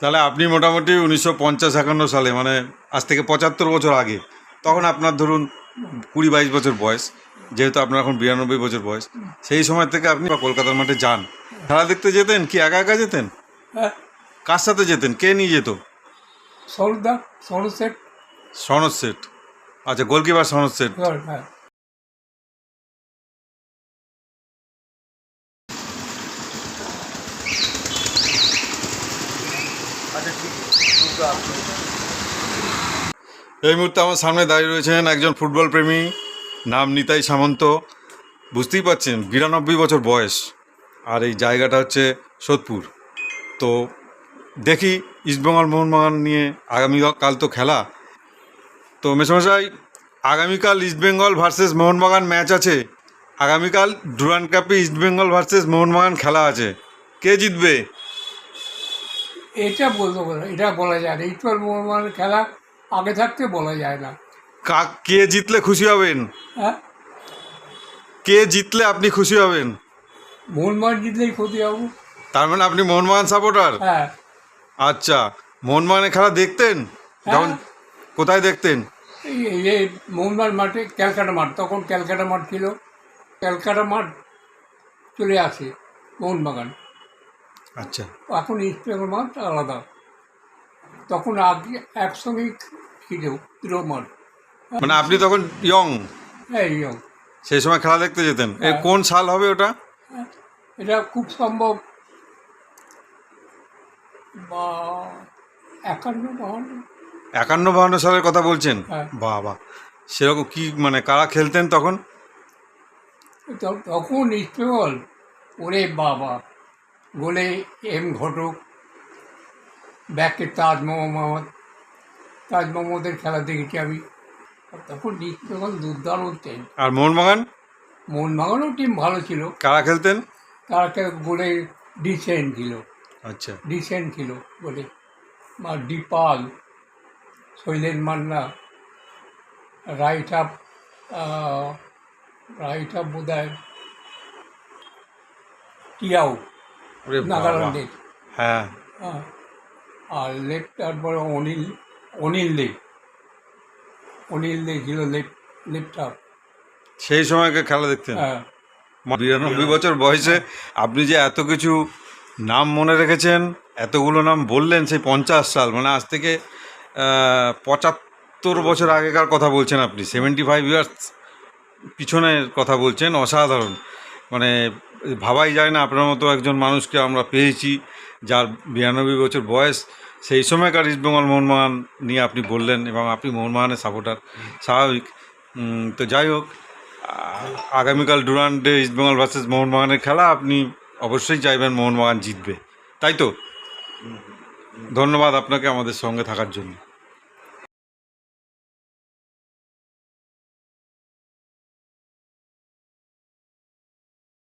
তাহলে আপনি মোটামুটি উনিশশো পঞ্চাশ একান্ন সালে মানে আজ থেকে পঁচাত্তর বছর আগে তখন আপনার ধরুন কুড়ি বাইশ বছর বয়স যেহেতু আপনার এখন বিরানব্বই বছর বয়স সেই সময় থেকে আপনি কলকাতার মাঠে যান। খেলা দেখতে যেতেন কি? একা একা যেতেন? হ্যাঁ। কার সাথে যেতেন? কে নিয়ে যেত? সরদা সরদ শেখ সনদ সেট আচ্ছা গোলকিপার সনদ সেট এই মুহূর্তে আমার সামনে দাঁড়িয়ে রয়েছেন একজন ফুটবল প্রেমী, নাম নিতাই সামন্ত। বুঝতেই পারছেন, বিরানব্বই বছর বয়স, আর এই জায়গাটা হচ্ছে সোদপুর। তো দেখি ইস্টবেঙ্গল মোহনবাগান নিয়ে আগামীকাল তো খেলা। তো মেসমশাই, আগামীকাল ইস্টবেঙ্গল ভার্সেস মোহনবাগান ম্যাচ আছে। আগামীকাল ডুরান্ড কাপে ইস্টবেঙ্গল ভার্সেস মোহনবাগান খেলা আছে। কে জিতবে? এটা বলতে বলা এটা বলা যায় না। ইটল মোহনবাগান খেলা আগে থাকতে বলা যায় না। কা কে জিতলে খুশি হবেন? হ্যাঁ? কে জিতলে আপনি খুশি হবেন? মোহনবাগান জিতলেই ক্ষতি হব। তার মানে আপনি মোহনবাগান সাপোর্টার? হ্যাঁ। আচ্ছা মোহনবাগানের খেলা দেখতেন? যখন কোথায় দেখতেন? এই এই যে মোহনবাগান মাঠে ক্যালকাটা মাঠ তখন ক্যালকাটা মাঠ ছিল। ক্যালকাটা মাঠ চলে আসে মোহনবাগান। আচ্ছা। এখন ইস্টবেঙ্গল মাঠ আলাদা। তখন আগে একসঙ্গেই ছিল দুটো মাঠ মানে আপনি তখন ইয়ং হ্যাঁ রকম। সেই সময় খেলা দেখতে যেতেন। এর হ্যাঁ। কোন সাল হবে ওটা? এটা খুব সম্ভব। বা একান্ন বাহান্ন। একান্ন বাহান্ন সালের কথা বলছেন? হ্যাঁ। বাবা সেরকম কি মানে কারা খেলতেন তখন? তখন ইস্টবেঙ্গল ওরে বাবা। গোলে এম ঘটক ব্যাকে তাজ মোহাম্মদ তাজ মোহাম্মদের খেলা দেখেছি আমি। তখন ইস্টবেঙ্গল দুর্দান্ত টিম আর মোহনবাগান? মোহনবাগানও টিম ভালো ছিল। কারা খেলতেন? তার গোলে ডিসেন্ট ছিল। আচ্ছা। ডিসেন্ট ছিল বলে। বা ডিপাল Sailen Manna right up right up বোধ হয় বাবা। নাগাল্যান্ডের হ্যাঁ। হ্যাঁ। আর লেফট তারপরে অনিল অনিল দে অনিল দে ছিল লেফট লেফট সেই সময়কে খেলা দেখতেন? হ্যাঁ। বিরানব্বই বছর বয়সে আপনি যে এত কিছু নাম মনে রেখেছেন এতগুলো নাম বললেন সেই পঞ্চাশ সাল মানে আজ থেকে পঁচাত্তর বছর আগেকার কথা বলছেন আপনি। সেভেন্টি ফাইভ ইয়ার্স পিছনের কথা বলছেন অসাধারণ। মানে ভাবাই যায় না, আপনার মতো একজন মানুষকে আমরা পেয়েছি, যার বিরানব্বই বছর বয়স। সেই সময়কার ইস্টবেঙ্গল মোহনবাগান নিয়ে আপনি বললেন এবং আপনি মোহনবাগানের সাপোর্টার স্বাভাবিক। তো যাই হোক, আগামীকাল ডুরান্ডে ইস্টবেঙ্গল ভার্সেস মোহনবাগানের খেলা, আপনি অবশ্যই চাইবেন মোহনবাগান জিতবে। তাই তো? ধন্যবাদ আপনাকে আমাদের সঙ্গে থাকার জন্য।